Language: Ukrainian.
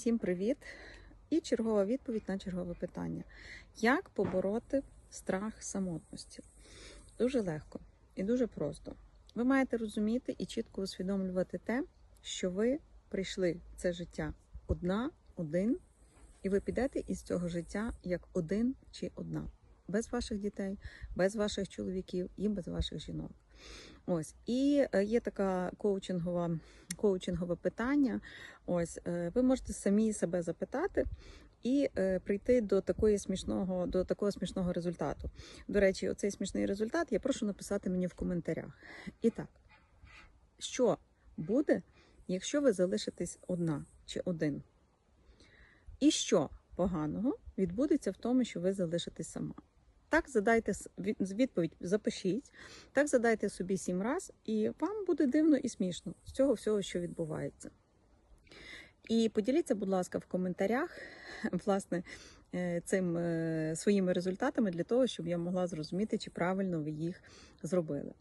Всім привіт! І чергова відповідь на чергове питання: як побороти страх самотності? Дуже легко і дуже просто. Ви маєте розуміти і чітко усвідомлювати те, що ви прийшли в це життя одна, один, і ви підете із цього життя як один чи одна, без ваших дітей, без ваших чоловіків і без ваших жінок. Ось і е, є така коучингова коучингове питання. Ось е, ви можете самі себе запитати і е, прийти до такої смішного, до такого смішного результату. До речі, оцей смішний результат я прошу написати мені в коментарях. І так, що буде, якщо ви залишитесь одна чи один? І що поганого відбудеться в тому, що ви залишитесь сама? Так задайте відповідь, запишіть, так задайте собі сім раз, і вам буде дивно і смішно з цього всього, що відбувається. І поділіться, будь ласка, в коментарях власне е, цим е, своїми результатами для того, щоб я могла зрозуміти, чи правильно ви їх зробили.